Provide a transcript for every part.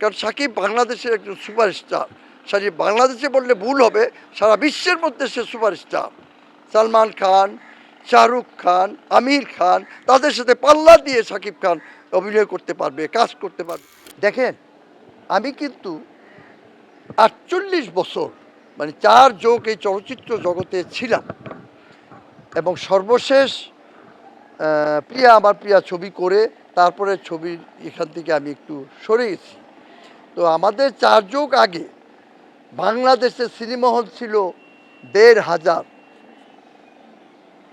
কারণ সাকিব বাংলাদেশের একজন সুপারস্টার। সাকিব বাংলাদেশে বললে ভুল হবে, সারা বিশ্বের মধ্যে সে সুপারস্টার। সালমান খান, শাহরুখ খান, আমির খান, তাদের সাথে পাল্লা দিয়ে সাকিব খান অভিনয় করতে পারবে, কাজ করতে পারবে। দেখেন, আমি কিন্তু আটচল্লিশ বছর মানে চার যোগ এই চলচ্চিত্র জগতে ছিলাম। এবং সর্বশেষ প্রিয়া, আমার প্রিয়া ছবি করে, তারপরে ছবির এখান থেকে আমি একটু সরে গেছি। তো আমাদের চার যুগ আগে বাংলাদেশে সিনেমা হল ছিল দেড় হাজার।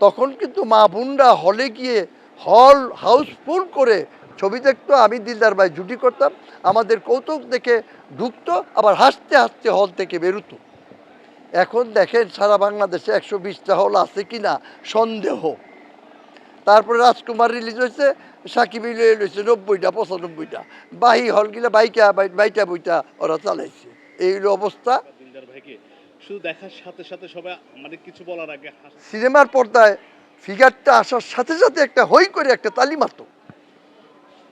তখন কিন্তু মা বোনরা হলে গিয়ে হল হাউসফুল করে ছবি দেখতো, আমি দিলদার ভাই জুটি করতাম, আমাদের কৌতুক দেখে ঢুকতো আবার হাসতে হাসতে হল থেকে বেরোতো। এখন দেখেন সারা বাংলাদেশে একশো বিশটা হল আছে কি না সন্দেহ। তারপরে রাজকুমার রিলিজ হয়েছে সাকিব হয়েছে নব্বইটা পঁচানব্বইটা। বাহি হলগুলা বাইকা বাই- বাইটা বইটা ওরা চালাইছে। এই হলো অবস্থা। শুধু দেখার সাথে সাথে সবাই মানে কিছু বলার আগে সিনেমার পর্দায় ফিগারটা আসার সাথে সাথে একটা হই করে একটা তালি মারতো।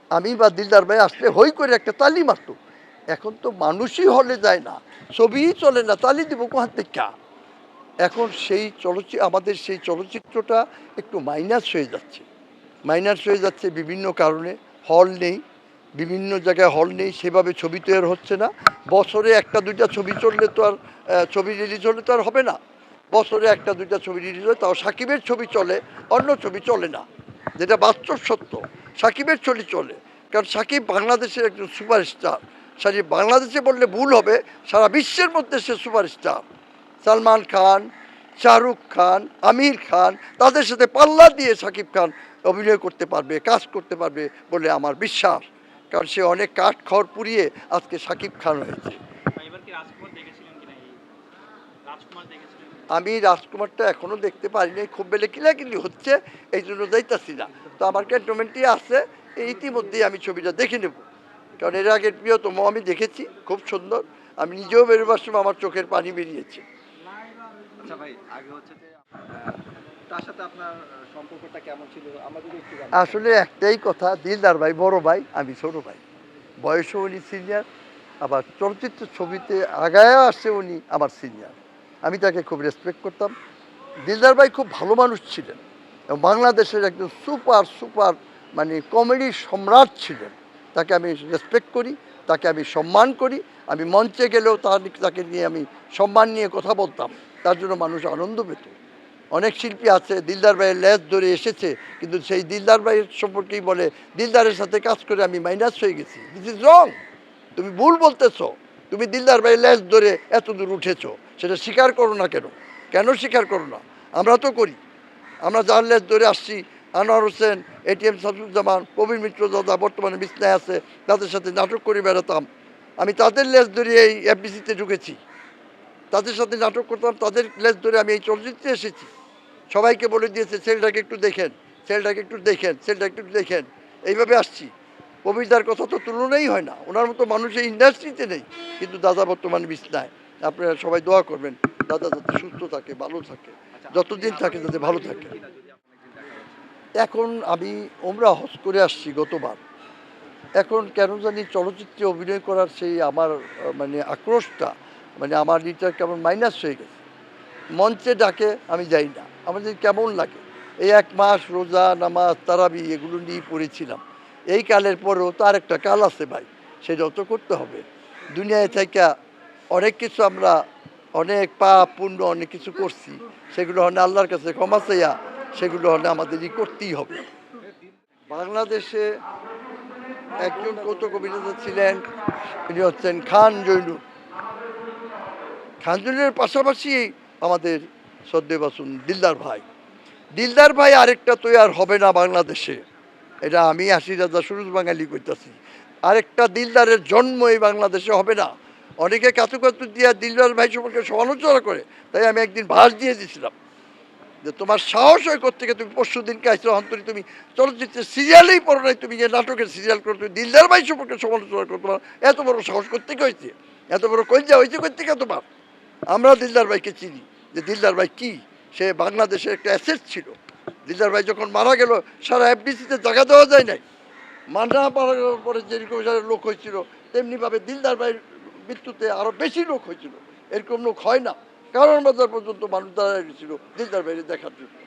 আমি বা দিলদার ভাই আসলে হই করে একটা তালি মারতো। এখন তো মানুষই হলে যায় না। ছবিই চলে না তালি দিব কোহান থেকে? এখন সেই চলচ্চিত্র আমাদের সেই চলচ্চিত্রটা একটু মাইনাস হয়ে যাচ্ছে। মাইনাস হয়ে যাচ্ছে বিভিন্ন কারণে। হল নেই। বিভিন্ন জায়গায় হল নেই। সেভাবে ছবি তৈরি হচ্ছে না। বছরে একটা, দুইটা ছবি চললে তো আর ছবি রিলিজ হলে তো আর হবে না। বছরে একটা, দুইটা ছবি রিলিজ হয় তাও সাকিবের ছবি চলে, অন্য ছবি চলে না। যেটা বাস্তব সত্য, সাকিবের ছবি চলে। কারণ সাকিব বাংলাদেশের একজন সুপারস্টার সাকিব বাংলাদেশে বললে ভুল হবে, সারা বিশ্বের মধ্যে সে সুপারস্টার সালমান খান শাহরুখ খান আমির খান তাদের সাথে পাল্লা দিয়ে সাকিব খান অভিনয় করতে পারবে কাজ করতে পারবে বলে আমার বিশ্বাস। কারণ সে অনেক কাঠ খড় পুড়িয়ে আজকে সাকিব খান হয়েছে। কিনা আমি রাজকুমারটা এখনও দেখতে পারিনি খুব বেলে কিন্তু হচ্ছে এই জন্য যাইতাছি না। তো আমার ক্যান্টনমেন্টই আছে ইতিমধ্যেই আমি ছবিটা দেখে নেব। কারণ এর আগের প্রিয়তম আমি দেখেছি খুব সুন্দর। আমি নিজেও বেরোবার সময় আমার চোখের পানি বেরিয়েছে। আচ্ছা তার সাথে আসলে একটাই কথা, দিলদার ভাই বড় ভাই, আমি ছোট ভাই। বয়সও উনি সিনিয়র আবার চলচ্চিত্র ছবিতে আগায় আসছে উনি আমার সিনিয়র আমি তাকে খুব রেসপেক্ট করতাম। দিলদার ভাই খুব ভালো মানুষ ছিলেন এবং বাংলাদেশের একজন সুপার সুপার মানে কমেডি সম্রাট ছিলেন। তাকে আমি রেসপেক্ট করি, তাকে আমি সম্মান করি। আমি মঞ্চে গেলেও তার তাকে নিয়ে আমি সম্মান নিয়ে কথা বলতাম। তার জন্য মানুষ আনন্দ পেত। অনেক শিল্পী আছে, দিলদার ভাইয়ের লেজ ধরে এসেছে, কিন্তু সেই দিলদার ভাইয়ের সম্পর্কেই বলে, দিলদারের সাথে কাজ করে আমি মাইনাস হয়ে গেছি। দিস ইজ রং তুমি ভুল বলতেছো। তুমি দিলদার ভাইয়ের লেজ ধরে এত দূর উঠেছো। সেটা স্বীকার করো না কেন? কেন স্বীকার করো না? আমরা তো করি। আমরা যার লেজ ধরে আসছি, আনোয়ার হোসেন এটিএম শামসুজ্জামান কবির মিত্র দাদা বর্তমানে বিছনায় আছে, তাদের সাথে নাটক করে বেড়াতাম। আমি তাদের লেজ ধরে এই এফবিসিতে ঢুকেছি। তাদের সাথে নাটক করতাম, তাদের লেজ ধরে আমি এই চলচ্চিত্রে এসেছি। সবাইকে বলে দিয়েছে, ছেলেটাকে একটু দেখেন, ছেলেটাকে একটু দেখেন, ছেলেটাকে একটু দেখেন। এইভাবে আসছি। কবিতার কথা তো তুলনাই হয় না। ওনার মতো মানুষ এই ইন্ডাস্ট্রিতে নেই। কিন্তু দাদা বর্তমানে বিছনায়। আপনারা সবাই দোয়া করবেন, দাদা যাতে সুস্থ থাকে, ভালো থাকে, যতদিন থাকে যাতে ভালো থাকে। এখন আমি ওমরা হজ করে আসছি গতবার। এখন কেন জানি চলচ্চিত্রে অভিনয় করার সেই আমার মানে আক্রোশটা মানে আমার ইটা কেমন মাইনাস হয়ে গেছে। মঞ্চে ডাকে, আমি যাই না। আমাদের কেমন লাগে? এই এক মাস রোজা, নামাজ, তারাবি এগুলো নিয়ে পড়েছিলাম। এই কালের পরেও তার একটা কাল আছে ভাই, সেটাও তো করতে হবে। দুনিয়ায় থেকে অনেক কিছু আমরা, অনেক পাপ, পুণ্য, অনেক কিছু করছি, সেগুলো হলে আল্লাহর কাছে ক্ষমা চাইয়া, সেগুলো হলে আমাদেরই করতেই হবে। বাংলাদেশে একজন কৌতুক অভিনেতা ছিলেন, তিনি হচ্ছেন খান জৈনুল খান জৈনুলের পাশাপাশি আমাদের শ্রদ্ধে বাসুন দিলদার ভাই। দিলদার ভাই আরেকটা আর হবে না বাংলাদেশে। এটা আমি আশি রাজা সুরুজ বাঙালি কইতাছি। আরেকটা দিলদারের জন্ম এই বাংলাদেশে হবে না। অনেকে কাতু কাতু দিয়া দিলদার ভাই সম্পর্কে সমালোচনা করে, তাই আমি একদিন ভাস দিয়ে দিয়েছিলাম যে তোমার সাহস হয় থেকে তুমি পরশু দিনকে আসছো অন্তরি তুমি চলচ্চিত্রের সিরিয়ালেই পড়ো নাই, তুমি যে নাটকের সিরিয়াল করো, তুমি দিলদার ভাই সম্পর্কে সমালোচনা করো, তোমার এত বড় সাহস করতে হয়েছে এত বড় কলজা হয়েছে করতে তোমার? আমরা দিলদার ভাইকে চিনি। যে দিলদার ভাই কী? সে বাংলাদেশের একটা অ্যাসেট ছিল। দিলদার ভাই যখন মারা গেল, সারা এফডিসিতে জায়গা দেওয়া যায় নাই। মারা যাওয়ার পরে যেরকম লোক হয়েছিল, তেমনিভাবে দিলদার ভাইয়ের মৃত্যুতে আরও বেশি লোক হয়েছিল। এরকম লোক হয় না। কারণ বাজার পর্যন্ত মানুষ দাঁড়ায় গেছিল দিলদার ভাইয়ের দেখার জন্য।